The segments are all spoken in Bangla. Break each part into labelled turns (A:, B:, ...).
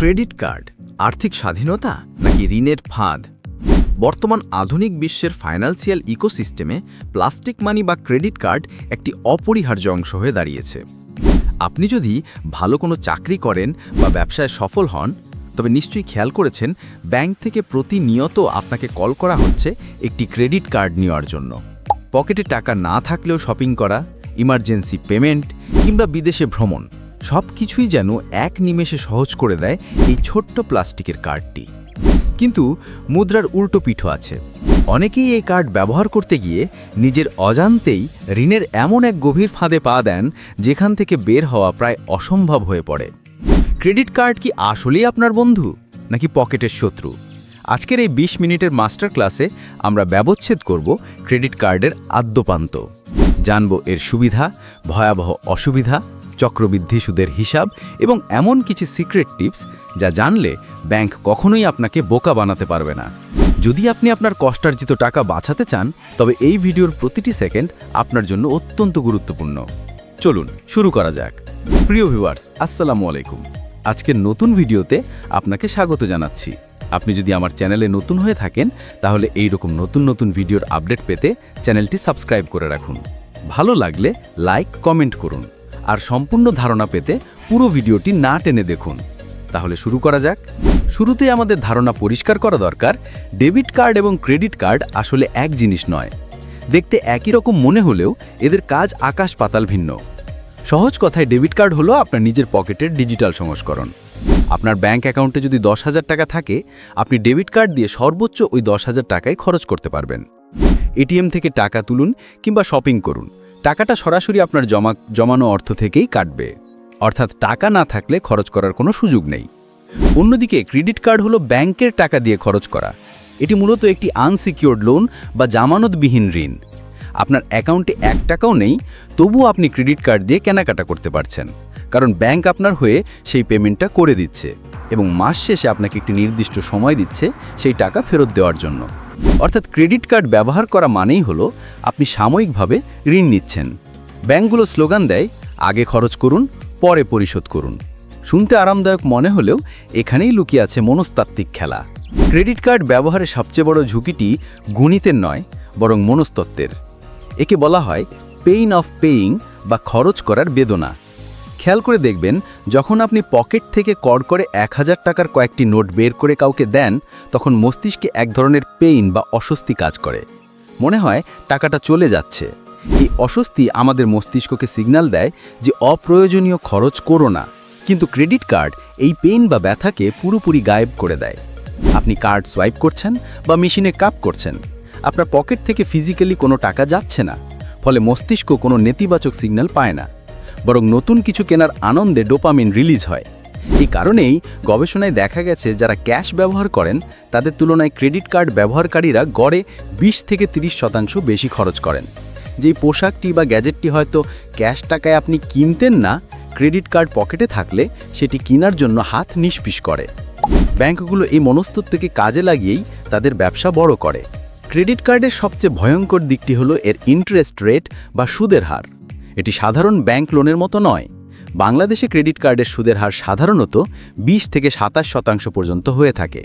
A: ক্রেডিট কার্ড, আর্থিক স্বাধীনতা নাকি ঋণের ফাঁদ? বর্তমান আধুনিক বিশ্বের ফাইন্যান্সিয়াল ইকোসিস্টেমে প্লাস্টিক মানি বা ক্রেডিট কার্ড একটি অপরিহার্য অংশ হয়ে দাঁড়িয়েছে। আপনি যদি ভালো কোনো চাকরি করেন বা ব্যবসায় সফল হন, তবে নিশ্চয়ই খেয়াল করেছেন ব্যাংক থেকে প্রতিনিয়ত আপনাকে কল করা হচ্ছে একটি ক্রেডিট কার্ড নেওয়ার জন্য। পকেটে টাকা না থাকলেও শপিং করা, ইমার্জেন্সি পেমেন্ট কিংবা বিদেশে ভ্রমণ সব কিছুই যেন এক নিমেষে সহজ করে দেয় এই ছোট্ট প্লাস্টিকের কার্ডটি। কিন্তু মুদ্রার উল্টো পিঠো আছে। অনেকেই এই কার্ড ব্যবহার করতে গিয়ে নিজের অজান্তেই ঋণের এমন এক গভীর ফাঁদে পা দেন যেখান থেকে বের হওয়া প্রায় অসম্ভব হয়ে পড়ে। ক্রেডিট কার্ড কি আসলেই আপনার বন্ধু, নাকি পকেটের শত্রু? আজকের এই ২০ মিনিটের মাস্টার ক্লাসে আমরা ব্যবচ্ছেদ করব ক্রেডিট কার্ডের আদ্যপান্ত। জানব এর সুবিধা, ভয়াবহ অসুবিধা চক্রবৃদ্ধি সুদের হিসাব এবং এমন কিছু সিক্রেট টিপস যা জানলে ব্যাংক কখনোই আপনাকে বোকা বানাতে পারবে না। যদি আপনি আপনার কষ্টার্জিত টাকা বাঁচাতে চান, তবে এই ভিডিওর প্রতিটি সেকেন্ড আপনার জন্য অত্যন্ত গুরুত্বপূর্ণ। চলুন শুরু করা যাক। প্রিয় ভিউয়ার্স আসসালামু আলাইকুম। আজকের নতুন ভিডিওতে আপনাকে স্বাগত জানাচ্ছি। আপনি যদি আমার চ্যানেলে নতুন হয়ে থাকেন, তাহলে এই রকম নতুন নতুন ভিডিওর আপডেট পেতে চ্যানেলটি সাবস্ক্রাইব করে রাখুন। ভালো লাগলে লাইক কমেন্ট করুন। আর সম্পূর্ণ ধারণা পেতে পুরো ভিডিওটি না টেনে দেখুন। তাহলে শুরু করা যাক। শুরুতে আমাদের ধারণা পরিষ্কার করা দরকার, ডেবিট কার্ড এবং ক্রেডিট কার্ড আসলে এক জিনিস নয়। দেখতে একই রকম মনে হলেও এদের কাজ আকাশ পাতাল ভিন্ন। সহজ কথায় ডেবিট কার্ড হলো আপনার নিজের পকেটের ডিজিটাল সংস্করণ। আপনার ব্যাংক অ্যাকাউন্টে যদি দশ হাজার টাকা থাকে, আপনি ডেবিট কার্ড দিয়ে সর্বোচ্চ ওই দশ হাজার টাকায় খরচ করতে পারবেন। এটিএম থেকে টাকা তুলুন কিংবা শপিং করুন। টাকাটা সরাসরি আপনার জমা, জমানো অর্থ থেকেই কাটবে। অর্থাৎ টাকা না থাকলে খরচ করার কোনো সুযোগ নেই। অন্যদিকে ক্রেডিট কার্ড হলো ব্যাংকের টাকা দিয়ে খরচ করা। এটি মূলত একটি আনসিকিউর্ড লোন বা জামানতবিহীন ঋণ। আপনার অ্যাকাউন্টে এক টাকাও নেই, তবুও আপনি ক্রেডিট কার্ড দিয়ে কেনাকাটা করতে পারছেন। কারণ ব্যাংক আপনার হয়ে সেই পেমেন্টটা করে দিচ্ছে এবং মাস শেষে আপনাকে একটি নির্দিষ্ট সময় দিচ্ছে সেই টাকা ফেরত দেওয়ার জন্য। অর্থাৎ ক্রেডিট কার্ড ব্যবহার করা মানেই হলো আপনি সাময়িকভাবে ঋণ নিচ্ছেন। ব্যাংকগুলো স্লোগান দেয়, আগে খরচ করুন, পরে পরিশোধ করুন। শুনতে আরামদায়ক মনে হলেও এখানেই লুকিয়ে আছে মনস্তাত্ত্বিক খেলা। ক্রেডিট কার্ড ব্যবহারের সবচেয়ে বড় ঝুঁকিটি গণিতের নয়, বরং মনস্তত্ত্বের। একে বলা হয় পেইন অফ পেইং বা খরচ করার বেদনা। খেয়াল করে দেখবেন, যখন আপনি পকেট থেকে কর করে এক হাজার টাকার কয়েকটি নোট বের করে কাউকে দেন, তখন মস্তিষ্কে এক ধরনের পেইন বা অস্বস্তি কাজ করে। মনে হয় টাকাটা চলে যাচ্ছে। এই অস্বস্তি আমাদের মস্তিষ্ককে সিগন্যাল দেয় যে অপ্রয়োজনীয় খরচ করো না। কিন্তু ক্রেডিট কার্ড এই পেইন বা ব্যথাকে পুরোপুরি গায়েব করে দেয়। আপনি কার্ড সোয়াইপ করছেন বা মেশিনে কাপ করছেন। আপনার পকেট থেকে ফিজিক্যালি কোনো টাকা যাচ্ছে না। ফলে মস্তিষ্ক কোনো নেতিবাচক সিগন্যাল পায় না। বরং নতুন কিছু কেনার আনন্দে ডোপামিন রিলিজ হয়। এই কারণেই গবেষণায় দেখা গেছে, যারা ক্যাশ ব্যবহার করেন, তাদের তুলনায় ক্রেডিট কার্ড ব্যবহারকারীরা গড়ে ২০ থেকে ৩০ শতাংশ বেশি খরচ করেন। যেই পোশাকটি বা গ্যাজেটটি হয়তো ক্যাশ টাকায় আপনি কিনতেন না, ক্রেডিট কার্ড পকেটে থাকলে সেটি কেনার জন্য হাত নিষ্পিস করে। ব্যাংকগুলো এই মনস্তত্ত্বকে কাজে লাগিয়েই তাদের ব্যবসা বড় করে। ক্রেডিট কার্ডের সবচেয়ে ভয়ঙ্কর দিকটি হলো এর ইন্টারেস্ট রেট বা সুদের হার। এটি সাধারণ ব্যাংক লোনের মতো নয়। বাংলাদেশে ক্রেডিট কার্ডের সুদের হার সাধারণত ২০ থেকে সাতাশ শতাংশ পর্যন্ত হয়ে থাকে,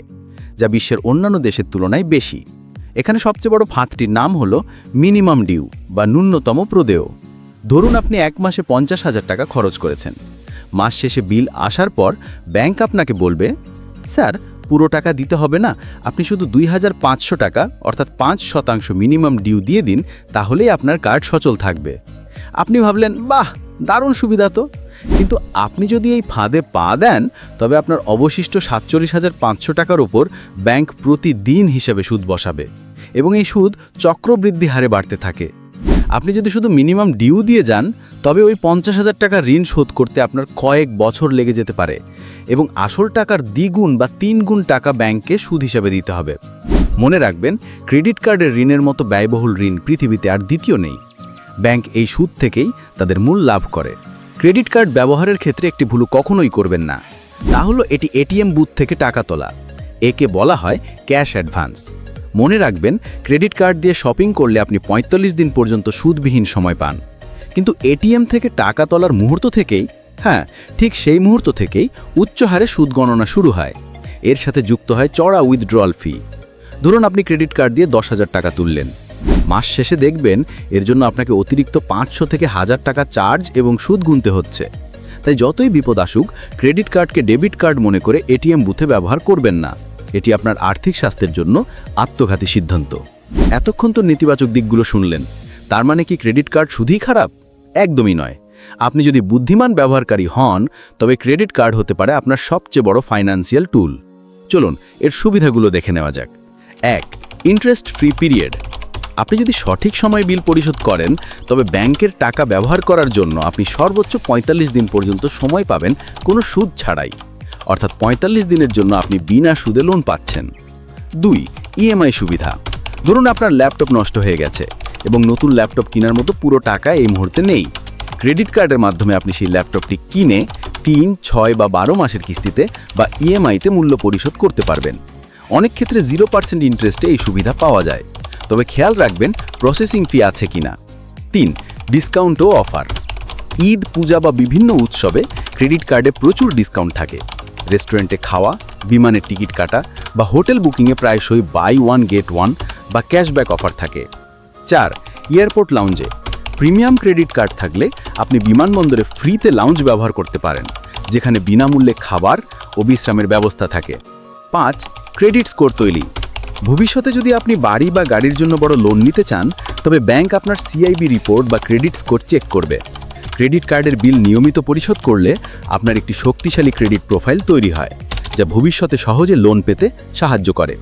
A: যা বিশ্বের অন্যান্য দেশের তুলনায় বেশি। এখানে সবচেয়ে বড় ফাঁদটির নাম হলো মিনিমাম ডিউ বা ন্যূনতম প্রদেয়। ধরুন আপনি এক মাসে পঞ্চাশ হাজার টাকা খরচ করেছেন। মাস শেষে বিল আসার পর ব্যাংক আপনাকে বলবে, স্যার, পুরো টাকা দিতে হবে না, আপনি শুধু দুই হাজার পাঁচশো টাকা, অর্থাৎ পাঁচ শতাংশ মিনিমাম ডিউ দিয়ে দিন, তাহলেই আপনার কার্ড সচল থাকবে। আপনি ভাবলেন, বাহ, দারুণ সুবিধা তো। কিন্তু আপনি যদি এই ফাঁদে পা দেন, তবে আপনার অবশিষ্ট সাতচল্লিশ হাজার পাঁচশো টাকার উপর ব্যাংক প্রতিদিন হিসেবে সুদ বসাবে এবং এই সুদ চক্রবৃদ্ধি হারে বাড়তে থাকে। আপনি যদি শুধু মিনিমাম ডিউ দিয়ে যান, তবে ওই পঞ্চাশ হাজার টাকা ঋণ শোধ করতে আপনার কয়েক বছর লেগে যেতে পারে এবং আসল টাকার দ্বিগুণ বা তিন গুণ টাকা ব্যাংকে সুদ হিসাবে দিতে হবে। মনে রাখবেন, ক্রেডিট কার্ডের ঋণের মতো ব্যয়বহুল ঋণ পৃথিবীতে আর দ্বিতীয় নেই। ব্যাংক এই সুদ থেকেই তাদের মূল লাভ করে। ক্রেডিট কার্ড ব্যবহারের ক্ষেত্রে একটি ভুল কখনোই করবেন না। তা হলো এটি এটিএম বুথ থেকে টাকা তোলা। একে বলা হয় ক্যাশ অ্যাডভান্স। মনে রাখবেন, ক্রেডিট কার্ড দিয়ে শপিং করলে আপনি ৪৫ দিন পর্যন্ত সুদবিহীন সময় পান। কিন্তু এটিএম থেকে টাকা তোলার মুহূর্ত থেকেই
B: হ্যাঁ ঠিক সেই মুহূর্ত থেকেই উচ্চ হারে সুদ গণনা শুরু হয়। এর সাথে যুক্ত হয় চড়া উইথড্রয়াল ফি। ধরুন আপনি ক্রেডিট কার্ড দিয়ে দশ হাজার টাকা তুললেন। মাস শেষে দেখবেন এর জন্য আপনাকে অতিরিক্ত পাঁচশো থেকে হাজার টাকা চার্জ এবং সুদ গুনতে হচ্ছে। তাই যতই বিপদ আসুক, ক্রেডিট কার্ডকে ডেবিট কার্ড মনে করে এটিএম বুথে ব্যবহার করবেন না। এটি আপনার আর্থিক স্বাস্থ্যের জন্য আত্মঘাতী সিদ্ধান্ত। এতক্ষণ তো নেতিবাচক দিকগুলো শুনলেন। তার মানে কি ক্রেডিট কার্ড শুধুই খারাপ? একদমই নয়। আপনি যদি বুদ্ধিমান ব্যবহারকারী হন, তবে ক্রেডিট কার্ড হতে পারে আপনার সবচেয়ে বড় ফাইন্যান্সিয়াল টুল। চলুন, এর সুবিধাগুলো দেখে নেওয়া যাক। এক, ইন্টারেস্ট ফ্রি পিরিয়ড। আপনি যদি সঠিক সময়ে বিল পরিশোধ করেন, তবে ব্যাংকের টাকা ব্যবহার করার জন্য আপনি সর্বোচ্চ ৪৫ দিন পর্যন্ত সময় পাবেন কোনো সুদ ছাড়াই। অর্থাৎ ৪৫ দিনের জন্য আপনি বিনা সুদে লোন পাচ্ছেন। দুই, ইএমআই সুবিধা। ধরুন আপনার ল্যাপটপ নষ্ট হয়ে গেছে এবং নতুন ল্যাপটপ কেনার মতো পুরো টাকা এই মুহূর্তে নেই। ক্রেডিট কার্ডের মাধ্যমে আপনি সেই ল্যাপটপটি কিনে তিন, ছয় বা বারো মাসের কিস্তিতে বা ইএমআইতে মূল্য পরিশোধ করতে পারবেন। অনেক ক্ষেত্রে জিরো পার্সেন্ট ইন্টারেস্টে এই সুবিধা পাওয়া যায়। তবে খেয়াল রাখবেন প্রসেসিং ফি আছে কিনা। তিন ডিসকাউন্ট ও অফার ঈদ, পূজা বা বিভিন্ন উৎসবে ক্রেডিট কার্ডে প্রচুর ডিসকাউন্ট থাকে। রেস্টুরেন্টে খাওয়া বিমানের টিকিট কাটা বা হোটেল বুকিংয়ে প্রায়শই বাই ওয়ান গেট ওয়ান বা ক্যাশব্যাক অফার থাকে। চার এয়ারপোর্ট লাউঞ্জে প্রিমিয়াম ক্রেডিট কার্ড থাকলে আপনি বিমানবন্দরে ফ্রিতে লাউঞ্জ ব্যবহার করতে পারেন, যেখানে বিনামূল্যে খাবার ও বিশ্রামের ব্যবস্থা থাকে। পাঁচ ক্রেডিট স্কোর তৈরি। ভবিষ্যতে যদি আপনি বাড়ি বা গাড়ির জন্য বড় লোন নিতে চান, তবে ব্যাংক আপনার সিআইবি রিপোর্ট বা ক্রেডিট স্কোর চেক করবে। ক্রেডিট কার্ডের বিল নিয়মিত পরিশোধ করলে আপনার একটি শক্তিশালী ক্রেডিট প্রোফাইল তৈরি হয়, যা ভবিষ্যতে সহজে লোন পেতে সাহায্য করে।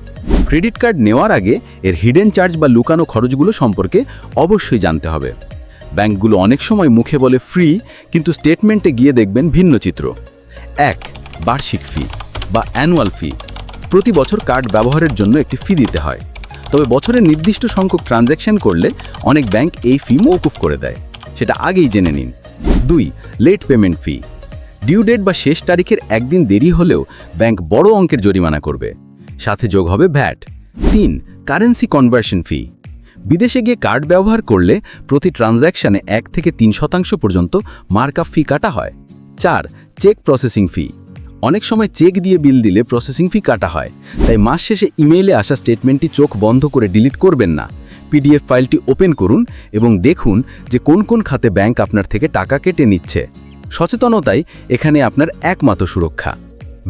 B: ক্রেডিট কার্ড নেওয়ার আগে এর হিডেন চার্জ বা লুকানো খরচগুলো সম্পর্কে অবশ্যই জানতে হবে। ব্যাংকগুলো অনেক সময় মুখে বলে ফ্রি কিন্তু স্টেটমেন্টে গিয়ে দেখবেন ভিন্ন চিত্র। এক, বার্ষিক ফি বা অ্যানুয়াল ফি প্রতি বছর কার্ড ব্যবহারের জন্য একটি ফি দিতে হয়। তবে বছরের নির্দিষ্ট সংখ্যক ট্রানজ্যাকশন করলে অনেক ব্যাংক এই ফি মৌকুফ করে দেয়। সেটা আগেই জেনে নিন। দুই late payment fee due date বা শেষ তারিখের একদিন দেরি হলেও ব্যাংক বড় অঙ্কের জরিমানা করবে। সাথে যোগ হবে ভ্যাট তিন কারেন্সি কনভার্সন ফি বিদেশে গিয়ে কার্ড ব্যবহার করলে প্রতি ট্রানজ্যাকশানে এক থেকে তিন শতাংশ পর্যন্ত মার্কআপ ফি কাটা হয়। চার চেক প্রসেসিং ফি অনেক সময় চেক দিয়ে বিল দিলে প্রসেসিং ফি কাটা হয়। তাই মাস শেষে ইমেইলে আসা স্টেটমেন্টটি চোখ বন্ধ করে ডিলিট করবেন না। পিডিএফ ফাইলটি ওপেন করুন এবং দেখুন যে কোন কোন খাতে ব্যাংক আপনার থেকে টাকা কেটে নিচ্ছে। সচেতনতাই এখানে আপনার একমাত্র সুরক্ষা।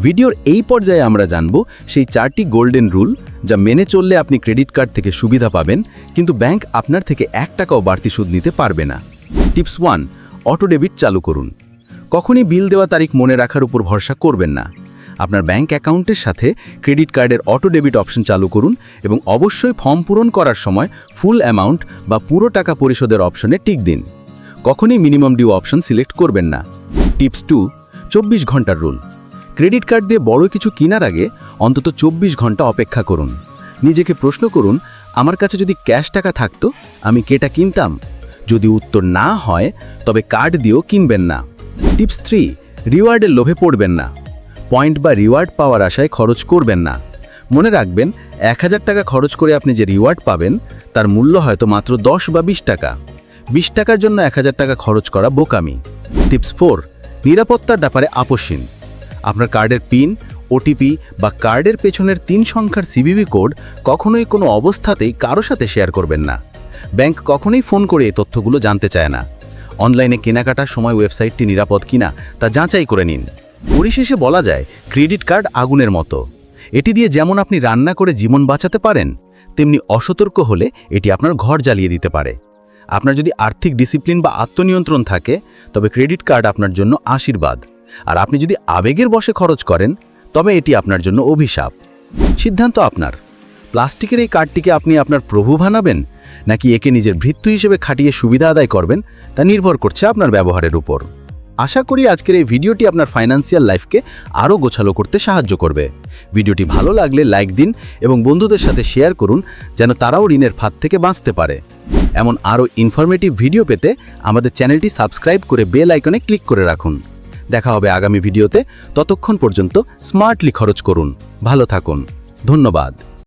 B: ভিডিওর এই পর্যায়ে আমরা জানব সেই চারটি গোল্ডেন রুল যা মেনে চললে আপনি ক্রেডিট কার্ড থেকে সুবিধা পাবেন, কিন্তু ব্যাংক আপনার থেকে এক টাকাও বাড়তি সুদ নিতে পারবে না। টিপস ওয়ান অটো ডেবিট চালু করুন। কখনই বিল দেওয়া তারিখ মনে রাখার উপর ভরসা করবেন না। আপনার ব্যাংক অ্যাকাউন্টের সাথে ক্রেডিট কার্ডের অটো ডেবিট অপশন চালু করুন এবং অবশ্যই ফর্ম পূরণ করার সময় ফুল অ্যামাউন্ট বা পুরো টাকা পরিশোধের অপশনে টিক দিন। কখনই মিনিমাম ডিউ অপশন সিলেক্ট করবেন না। টিপস টু, চব্বিশ ঘণ্টার রুল। ক্রেডিট কার্ড দিয়ে বড় কিছু কেনার আগে অন্তত চব্বিশ ঘণ্টা অপেক্ষা করুন। নিজেকে প্রশ্ন করুন, আমার কাছে যদি ক্যাশ টাকা থাকতো, আমি কেটা কিনতাম? যদি উত্তর না হয়, তবে কার্ড দিয়েও কিনবেন না। টিপস থ্রি, রিওয়ার্ডের লোভে পড়বেন না। পয়েন্ট বা রিওয়ার্ড পাওয়ার আশায় খরচ করবেন না। মনে রাখবেন, এক হাজার টাকা খরচ করে আপনি যে রিওয়ার্ড পাবেন, তার মূল্য হয়তো মাত্র দশ বা বিশ টাকা। বিশ টাকার জন্য এক হাজার টাকা খরচ করা বোকামি। টিপস ফোর, নিরাপত্তার ব্যাপারে আপোষহীন। আপনার কার্ডের পিন, ওটিপি বা কার্ডের পেছনের তিন সংখ্যার সিবিবি কোড কখনোই কোনো অবস্থাতেই কারও সাথে শেয়ার করবেন না। ব্যাংক কখনোই ফোন করে এই তথ্যগুলো জানতে চায় না। অনলাইনে কেনাকাটার সময় ওয়েবসাইটটি নিরাপদ কিনা তা যাচাই করে নিন। পরিশেষে বলা যায়, ক্রেডিট কার্ড আগুনের মতো। এটি দিয়ে যেমন আপনি রান্না করে জীবন বাঁচাতে পারেন, তেমনি অসতর্ক হলে এটি আপনার ঘর জ্বালিয়ে দিতে পারে। আপনার যদি আর্থিক ডিসিপ্লিন বা আত্মনিয়ন্ত্রণ থাকে, তবে ক্রেডিট কার্ড আপনার জন্য আশীর্বাদ। আর আপনি যদি আবেগের বশে খরচ করেন, তবে এটি আপনার জন্য অভিশাপ। সিদ্ধান্ত আপনার। প্লাস্টিকের এই কার্ডটিকে আপনি আপনার প্রভু বানাবেন নাকি একে নিজের ভৃত্য হিসেবে খাটিয়ে সুবিধা আদায় করবেন তা নির্ভর করছে আপনার ব্যবহারের উপর। আশা করি আজকের এই ভিডিওটি আপনার ফাইন্যান্সিয়াল লাইফকে আরও গোছালো করতে সাহায্য করবে। ভিডিওটি ভালো লাগলে লাইক দিন এবং বন্ধুদের সাথে শেয়ার করুন যেন তারাও ঋণের ফাঁদ থেকে বাঁচতে পারে। এমন আরও ইনফরমেটিভ ভিডিও পেতে আমাদের চ্যানেলটি সাবস্ক্রাইব করে বেল আইকনে ক্লিক করে রাখুন। দেখা হবে আগামী ভিডিওতে ততক্ষণ পর্যন্ত স্মার্টলি খরচ করুন। ভালো থাকুন। ধন্যবাদ।